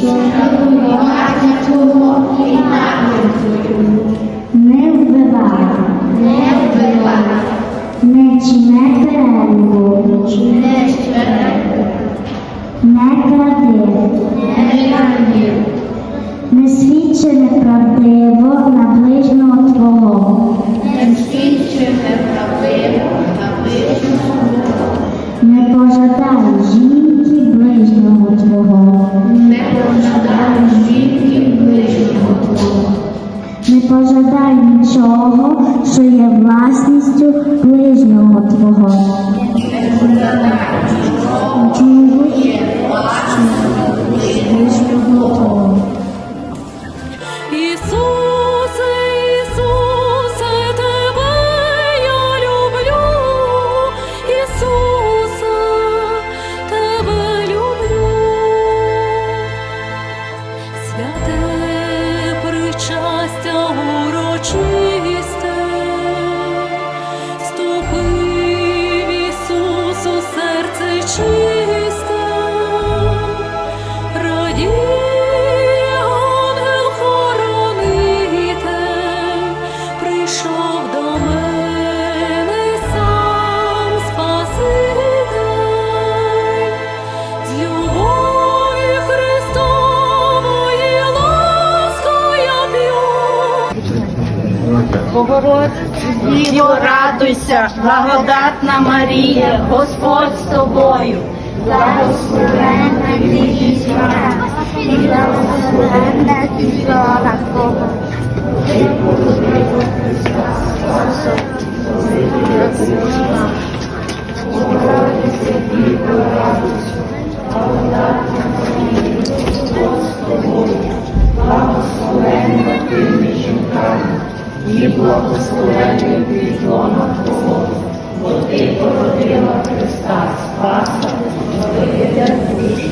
주는 우리와 같이 주고 우리 마음을 주고 Діво, радуйся, благодатна Марія, Господь з тобою. Благословенна ти жінка, і благословенна плода Твого. І благословений від лона Твого, бо Ти породила Христа Спаса, Твоє душ.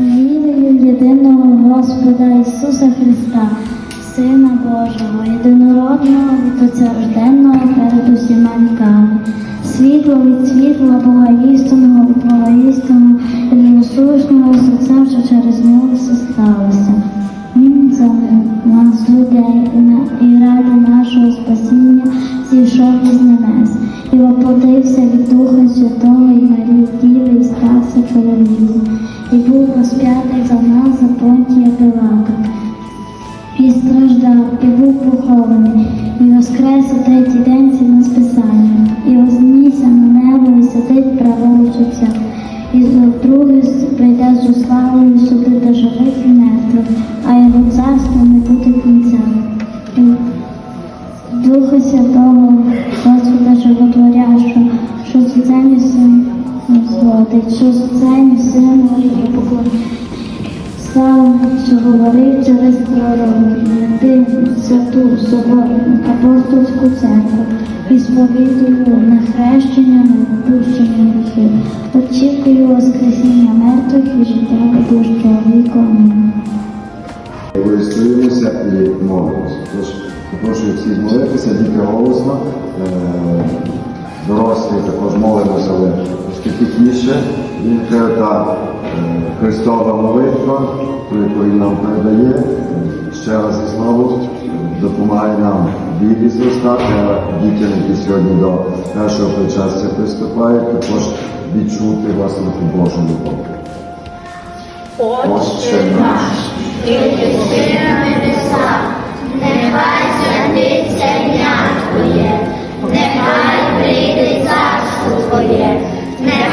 Вірую в єдиного Господа Ісуса Христа, Сина Божого, єдинородного Отця рожденного перед усіма віками, світло від світла, Бога істинного від Бога істинного, єдиносушного Отцем, що через нього все сталося. Він за нас, людей, і ради нашого спасіння зійшов із небес, і воплотився від Духа Святого і Марії Діви, і стався чоловіком, і був розп'ятий за нас за понтія Пилата. Воскрес у третій день згідно з і вознісся на небо, і сидить праворуч Отця, і вдруге прийде з славою судити живих і мертвих, а його царство не буде кінця. Духа Святого, Господа Животворящого, що землі син зводить, що з землі син і поклонить. Слава, що говорив через пророків, ти святу соборну апостольську церкву, і сповідую на хрещення, на відпущення гріхів. Очікую воскресіння мертвих і життя ведущого віку. Реєструємося і молимося. Тож запрошую всіх молитися, діти голосно, е, дорослі також молимося, але трошки тихіше. Він та е, Христова молитва, яку він нам передає, ще раз і знову допомагає нам вірі зростати, а дітям, які сьогодні до першого причастя приступають, також відчути власне Божу любов. Отче наш, Нехай святиться ім'я Твоє, нехай прийде царство Твоє, нехай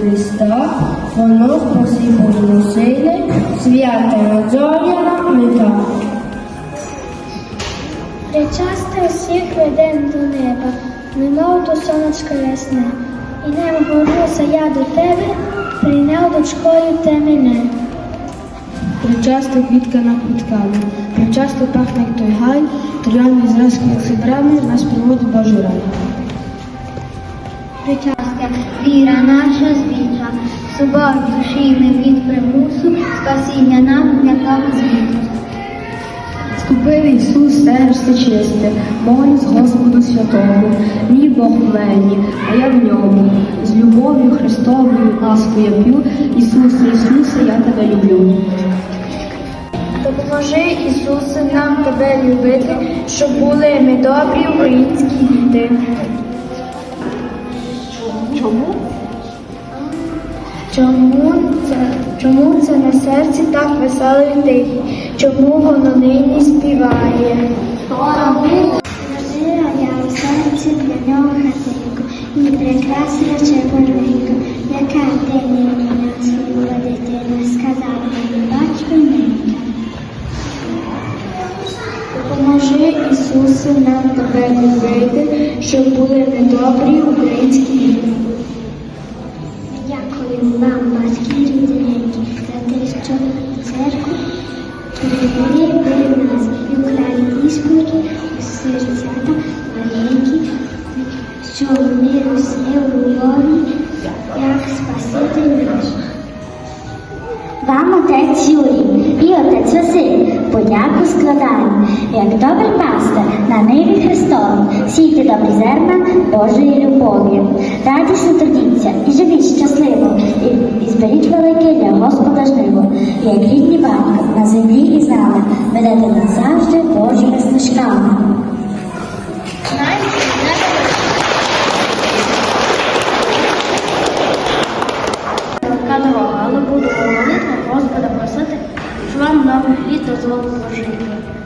Христа, воно спасибо сили, свята зоряна мета. Причасти усіх ведем до неба, немов до сонечка ясне, і не говорюся я до тебе, прийняв дочкою те мене. Причасти квітка на квітками, причасти пахне той гай, трояни зразки як сибрами, нас приводить Божий рай. Причастя, віра наша звідра, собор душі не від примусу, спасіння нам для того звіту. Ступив Ісус серце чисте, молюсь Господу святому, мій Бог в мені, а я в ньому. З любов'ю Христовою ласку я п'ю, Ісусе, Ісусе, я тебе люблю. Допоможи, Ісусе, нам тебе любити, щоб були ми добрі українські діти. Чому? Чому це, чому це на серці так весело і тихо? Чому воно нині співає? Жила я у серці для нього хатинку, і прекрасна червоненька, яка день мене цілула дитина, сказала мені, батько Ісусе, нам тебе любити, щоб були ми добрі українські діти. Дякую вам, батьки рідненькі, за те, що церкву привели ви нас і української серцята маленькі, що вони росли у як Спаситель наш. Вам отець Юрій отець Василь подяку складаю, як добрий пастир на ниві Христові, сійте добрі зерна Божої любові. Радісно трудіться і живіть щасливо, і, і зберіть велике для Господа жниво. Як рідні батько на землі і знали, ведете нас завжди Божими стежками. Така дорога, але буду молитва Господа просити, що вам нових літ дозволив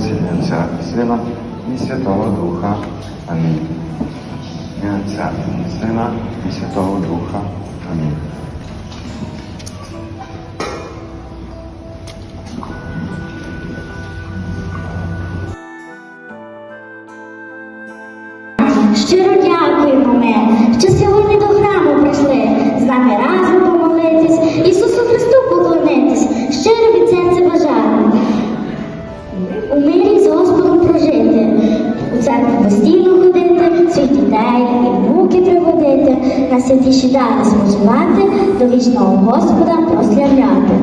Отця і Сина і Святого Духа. Амінь. Ім'я Отця і Сина і Святого Духа. Амінь. Щиро дякуємо ми, що сьогодні до храму прийшли, з нами разом церкву постійно ходити, своїх дітей і внуки приводити, на святіші дати споживати, до вічного Господа прославляти.